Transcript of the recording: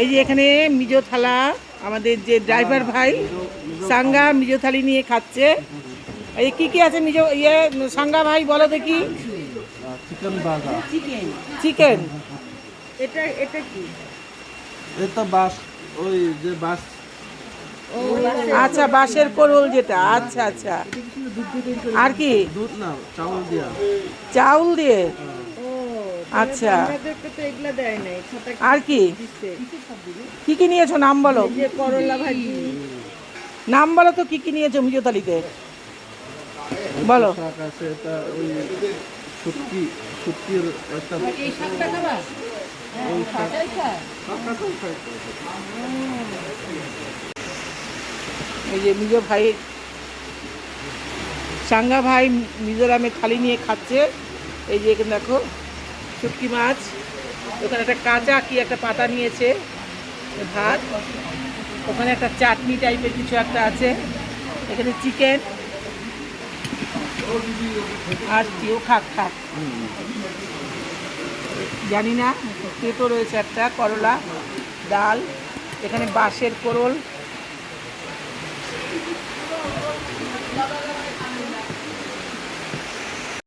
এই যে এখানে মিজো থালা আমাদের যে ড্রাইভার ভাই সাঙ্গা মিজো থালি নিয়ে খাচ্ছে। এই কি কি আছে মিজো ইয়ে সাঙ্গা ভাই বলো দেখি। চিকেন বার্গার চিকেন এটা এটা কি? এটা বাস ওই যে বাস আচ্ছা বাঁশের কোরল যেটা আচ্ছা আচ্ছা। আর কি? দুধ না চাউল দিয়া। চাউল দিয়ে? ও আচ্ছা। আর কি? কি কি নিয়েছো নাম বলো? করলা ভাজি। নাম বলো তো কি কি নিয়েছো মিজো থালিতে বলো। খাই এই যে মিজো ভাই সাঙ্গা ভাই মিজোরামে থালি নিয়ে খাচ্ছে। এই যে এখানে দেখো। শুটকি মাছ। ওখানে একটা কাঁচা কি একটা পাতা নিয়েছে, ভাত। ওখানে একটা চাটনি টাইপের কিছু একটা আছে। এখানে চিকেন আর কি ও খাক খাক। জানি না পেঁপো রয়েছে একটা, করলা, ডাল। এখানে বাঁশের কোরল।